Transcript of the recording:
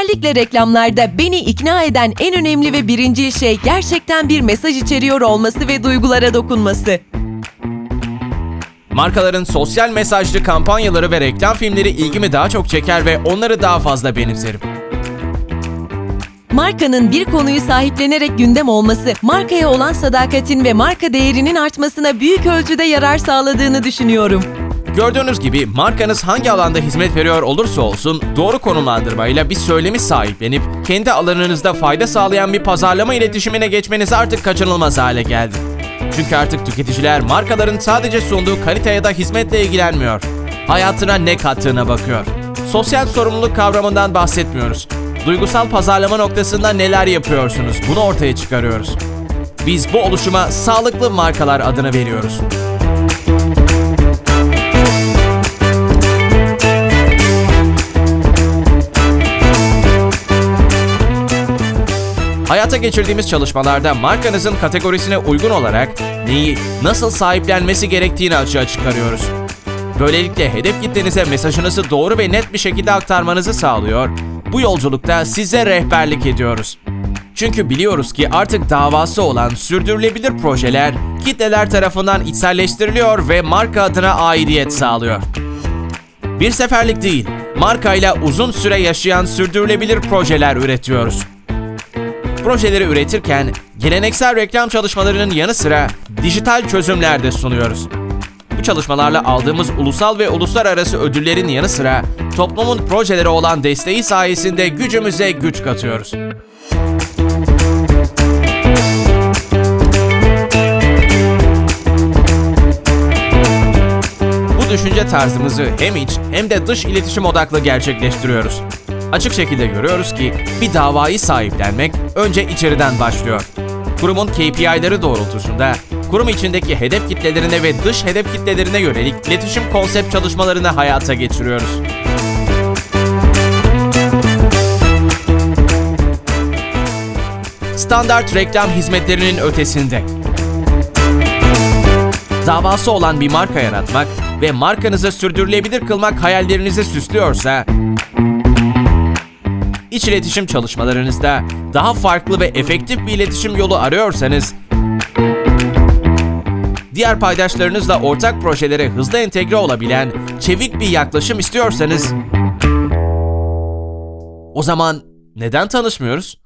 Özellikle reklamlarda beni ikna eden en önemli ve birinci şey gerçekten bir mesaj içeriyor olması ve duygulara dokunması. Markaların sosyal mesajlı kampanyaları ve reklam filmleri ilgimi daha çok çeker ve onları daha fazla benimserim. Markanın bir konuyu sahiplenerek gündem olması, markaya olan sadakatin ve marka değerinin artmasına büyük ölçüde yarar sağladığını düşünüyorum. Gördüğünüz gibi markanız hangi alanda hizmet veriyor olursa olsun doğru konumlandırmayla bir söylemi sahiplenip kendi alanınızda fayda sağlayan bir pazarlama iletişimine geçmeniz artık kaçınılmaz hale geldi. Çünkü artık tüketiciler markaların sadece sunduğu kalite ya da hizmetle ilgilenmiyor. Hayatına ne kattığına bakıyor. Sosyal sorumluluk kavramından bahsetmiyoruz. Duygusal pazarlama noktasında neler yapıyorsunuz bunu ortaya çıkarıyoruz. Biz bu oluşuma sağlıklı markalar adını veriyoruz. Hayata geçirdiğimiz çalışmalarda markanızın kategorisine uygun olarak neyi, nasıl sahiplenmesi gerektiğini açığa çıkarıyoruz. Böylelikle hedef kitlenize mesajınızı doğru ve net bir şekilde aktarmanızı sağlıyor. Bu yolculukta size rehberlik ediyoruz. Çünkü biliyoruz ki artık davası olan sürdürülebilir projeler kitleler tarafından içselleştiriliyor ve marka adına aidiyet sağlıyor. Bir seferlik değil, markayla uzun süre yaşayan sürdürülebilir projeler üretiyoruz. Projeleri üretirken geleneksel reklam çalışmalarının yanı sıra dijital çözümler de sunuyoruz. Bu çalışmalarla aldığımız ulusal ve uluslararası ödüllerin yanı sıra toplumun projelere olan desteği sayesinde gücümüze güç katıyoruz. Bu düşünce tarzımızı hem iç hem de dış iletişim odaklı gerçekleştiriyoruz. Açık şekilde görüyoruz ki bir davayı sahiplenmek önce içeriden başlıyor. Kurumun KPI'leri doğrultusunda kurum içindeki hedef kitlelerine ve dış hedef kitlelerine yönelik iletişim konsept çalışmalarını hayata geçiriyoruz. Standart reklam hizmetlerinin ötesinde davası olan bir marka yaratmak ve markanızı sürdürülebilir kılmak hayallerinizi süslüyorsa, iç iletişim çalışmalarınızda daha farklı ve efektif bir iletişim yolu arıyorsanız, diğer paydaşlarınızla ortak projelere hızlı entegre olabilen çevik bir yaklaşım istiyorsanız, o zaman neden tanışmıyoruz?